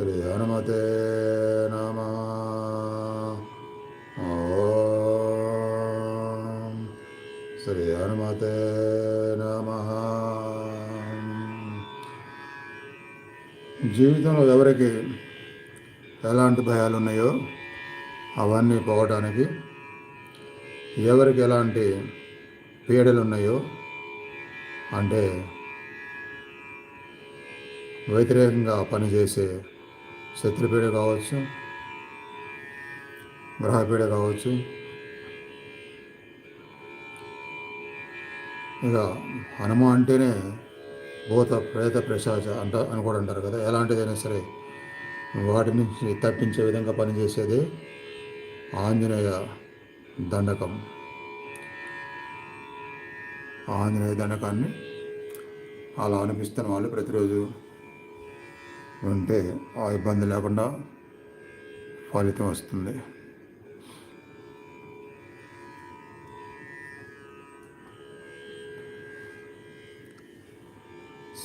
శ్రీ హనుమతే నమ శ్రీ హనుమతే నమ జీవితంలో ఎవరికి ఎలాంటి భయాలు ఉన్నాయో అవన్నీ పోవటానికి ఎవరికి ఎలాంటి పీడలు ఉన్నాయో అంటే వ్యతిరేకంగా పనిచేసే శత్రుపీడ కావచ్చు గ్రహపీడ కావచ్చు. ఇక హనుమ అంటేనే భూత ప్రేత ప్రశాచ అంట అని కూడా అంటారు కదా. ఎలాంటిదైనా సరే వాటి నుంచి తప్పించే విధంగా పనిచేసేది ఆంజనేయ దండకం. ఆంజనేయ దండకాన్ని అలా అనిపిస్తున్న వాళ్ళు ప్రతిరోజు ఉంటే ఆ ఇబ్బంది లేకుండా ఫలితం వస్తుంది.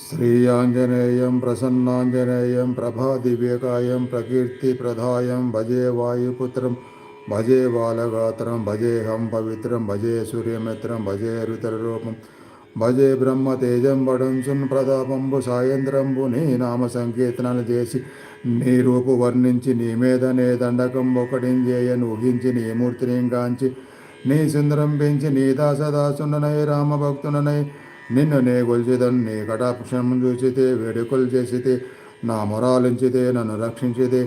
శ్రీయాంజనేయం ప్రసన్నాంజనేయం ప్రభాదివ్యకాయం ప్రకీర్తిప్రదాయం భజే వాయుపుత్రం భజే బాలగాత్రం భజేహం పవిత్రం భజే సూర్యమిత్రం భజే రుతరూపం భజే బ్రహ్మ తేజం వడంచున్ ప్రతాపంబు సాయంత్రంబు నీ నామ సంకీర్తనలు చేసి నీ రూపు వర్ణించి నీ మీద నే దండకం ఒకటింజేయను ఊహించి నీ మూర్తిని గాంచి నీ సుందరం పెంచి నీ దాసదాసుననై రామభక్తుననై నిన్ను నే గొల్చిదన్ నీ కటాక్షం చూసితే వేడుకలు చేసితే నా మొరాలించితే నన్ను రక్షించితే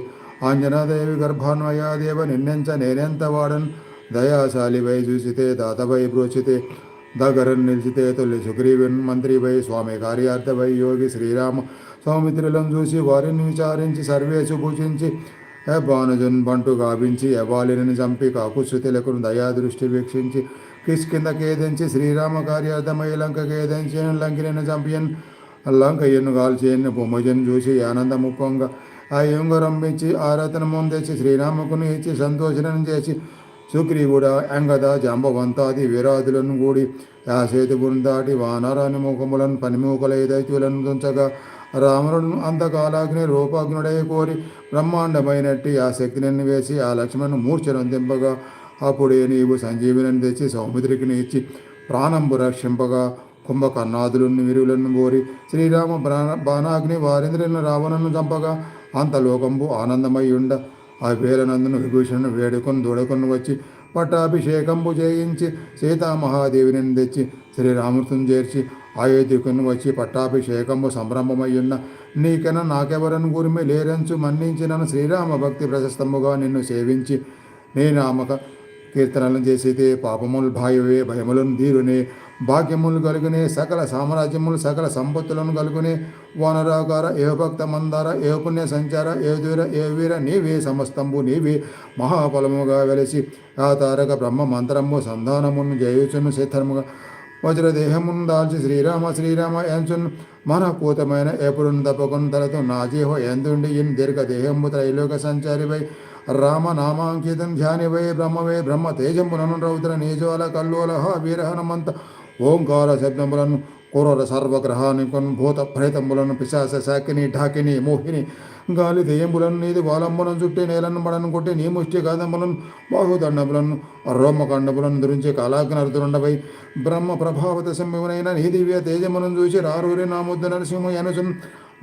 ఆంజనాదేవి గర్భాన్వయాదేవ నిన్నెంచ నేనెంత వాడన్? దయాశాలివై చూసితే దాతవై బ్రోచితే దగ్గరను నిలిచితే తొలి సుగ్రీవన్ మంత్రిపై స్వామి కార్యార్థపై యోగి శ్రీరామ సౌమిత్రులను చూసి వారిని విచారించి సర్వేసు పూజించి భానుజన్ బంటు గావించి ఎవాలిని చంపి కాకుశృతులకును దయాదృష్టి వీక్షించి కిష్కింద కేదించి శ్రీరామ కార్యార్థమై లంక కేదించి లంకిని చంపియన్ లంకయ్యను కాల్చేయను బొమ్మజన్ చూసి ఆనందముఖంగా ఆ యుంగరంభించి ఆ ఆరాధన ముందేసి శ్రీరామకుని ఇచ్చి సంతోషనం చేసి సుగ్రీవుడ అంగద జాంబవంతాది వీరాదులను కూడి ఆ సేతువును దాటి వానరాని ముఖములను పనిమూకలై దుంచగా తుంచగా అంతకాలాగ్ని రూపాగ్నుడై కోరి బ్రహ్మాండమైనట్టి ఆ శక్తిని వేసి ఆ లక్ష్మణను మూర్ఛను దింపగా అప్పుడే నీవు సంజీవిని తెచ్చి సౌమిత్రికి ఇచ్చి ప్రాణంబు రక్షింపగా కుంభకర్ణాదులను విరువులను కోరి శ్రీరామ బాణాగ్ని వారింద్రులను రావణను చంపగా అంతలోకంబు ఉండ ఆ వేలనందును విభూషణను వేడుకొని దూడకొని వచ్చి పట్టాభిషేకంబు చేయించి సీతామహాదేవిని తెచ్చి శ్రీరామృతం చేర్చి ఆయోధ్యకుని వచ్చి పట్టాభిషేకంబు సంభ్రమమయ్యున్న నీకెన నాకెవరను గురిమి లేరంచు మన్నించినను శ్రీరామ భక్తి ప్రశస్తముగా నిన్ను సేవించి నీ నామక కీర్తనలను చేసితే పాపములు భాయవే భయములను ధీరునే భాగ్యములు కలుగునే సకల సామ్రాజ్యములు సకల సంపత్తులను కలుగునే వానరాకార ఏ భక్త మందార ఏ పుణ్య సంచార ఏ దూర ఏ వీర నీవే సమస్తంబు నీవే మహాఫలముగా వెలిసి ఆ తారక బ్రహ్మ మంత్రము సంధానమును జయుచును సిద్ధముగా. వజ్రదేహమును దాల్చి శ్రీరామ శ్రీరామ ఎంచున్ మనపూతమైన ఎప్పుడును తప్పకుండా తలతో నా ఎందుండి ఇన్ దీర్ఘదేహము త్రైలోక సంచారివై రామనామాంకితం ధ్యానివై బ్రహ్మవే బ్రహ్మ తేజంబులను రౌద్ర నీజోల కల్లోల వీరహనమంత ఓంకార శబ్దములను కురర సర్వగ్రహానికొన్ భూత ప్రేతములను పిశాస శాకిని ఢాకిని మోహిని గాలి దెయ్యంబులను నీది వాలంబులను చుట్టి నేలను మడను కొట్టి నీ ముష్టి కాదంబులను బాహుదండములను రోమకండములను ధరించి కాలాగ్నర్దుండవై బ్రహ్మ ప్రభావత సంయమునైన నీ దివ్య తేజములను చూసి రారూరి నా ముద్ద నరసింహ ఎనుసున్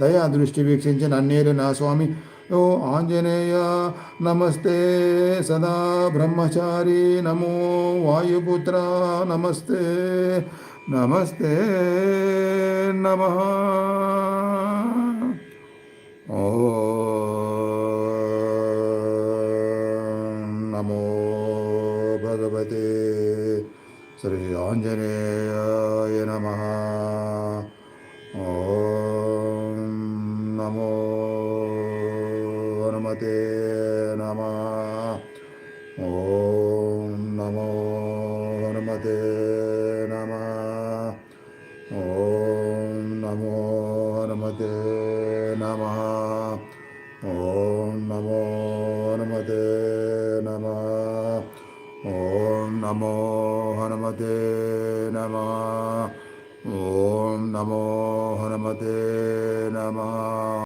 దయా దృష్టి వీక్షించి నన్నేరు నా స్వామి यो आञ्जनेय नमस्ते सदा ब्रह्मचारी नमो वायुपुत्र नमस्ते नमस्ते नमः नमो भगवते श्री आञ्जनेयाय नमः ॐ नमो ఆంజనేయ నమస్తే సదా బ్రహ్మచారి నమో వాయుపుత్ర నమస్తే నమస్తే నమ ఓ నమో భగవతే శ్రీ ఆంజనేయ నమ నమో హనుమతే నమ ఓం నమో హనుమతే నమ